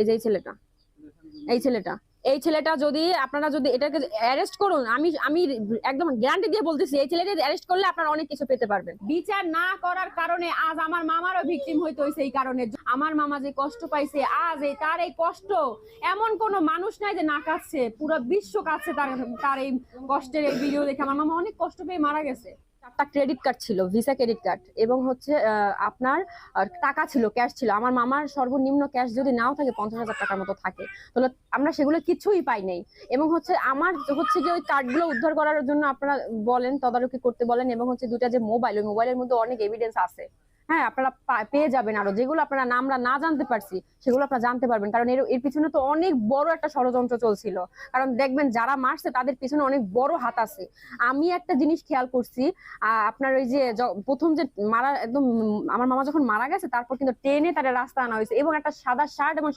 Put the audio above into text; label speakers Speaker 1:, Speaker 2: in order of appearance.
Speaker 1: এই যে এই ছেলেটা এই ছেলেটা এই ছেলেটা যদি আপনারা যদি এটাকে অ্যারেস্ট করুন, আমি আমি একদম গ্যারান্টি দিয়ে বলতেছি, এই ছেলেটা অ্যারেস্ট করলে আপনারা অনেক কিছু পেতে পারবেন।
Speaker 2: বিচার না করার কারণে আজ আমার মামারও ভিকটিম হইতে হয়েছে এই কারণে। আমার মামা যে কষ্ট পাইছে, আজ এই তার এই কষ্ট, এমন কোন মানুষ নাই যে না কাঁদছে, পুরো বিশ্ব কাঁদছে তার তার এই কষ্টের এই ভিডিও দেখে। আমার মামা অনেক কষ্ট পেয়ে মারা গেছে।
Speaker 1: চারটা ক্রেডিট কার্ড ছিল ভিসা ক্রেডিট কার্ড এবং হচ্ছে আপনার টাকা ছিল ক্যাশ ছিল। আমার মামার সর্বনিম্ন ক্যাশ যদি নাও থাকে, পঞ্চাশ হাজার টাকার মতো থাকে। তাহলে আমরা সেগুলো কিছুই পাই নাই। এবং হচ্ছে, আমার হচ্ছে যে ওই কার্ডগুলো উদ্ধার করার জন্য আপনারা বলেন, তদারকি করতে বলেন, এবং হচ্ছে দুটা যে মোবাইল ওই মোবাইলের মধ্যে অনেক এভিডেন্স আছে। হ্যাঁ আপনারা পেয়ে যাবেন আরও। যেগুলো আপনারা না আমরা না জানতে পারছি, সেগুলো আপনারা জানতে পারবেন। কারণ এর এর পিছনে তো অনেক বড় একটা ষড়যন্ত্র চলছিল। কারণ দেখবেন যারা মারছে, তাদের পিছনে অনেক বড় হাত আছে। আমি একটা জিনিস খেয়াল করছি আপনার ওই যে প্রথম যে মারা, একদম, আমার মামা যখন মারা গেছে, তারপর কিন্তু ট্রেনে তারা রাস্তা আনা হয়েছে এবং একটা সাদা শার্ট এবং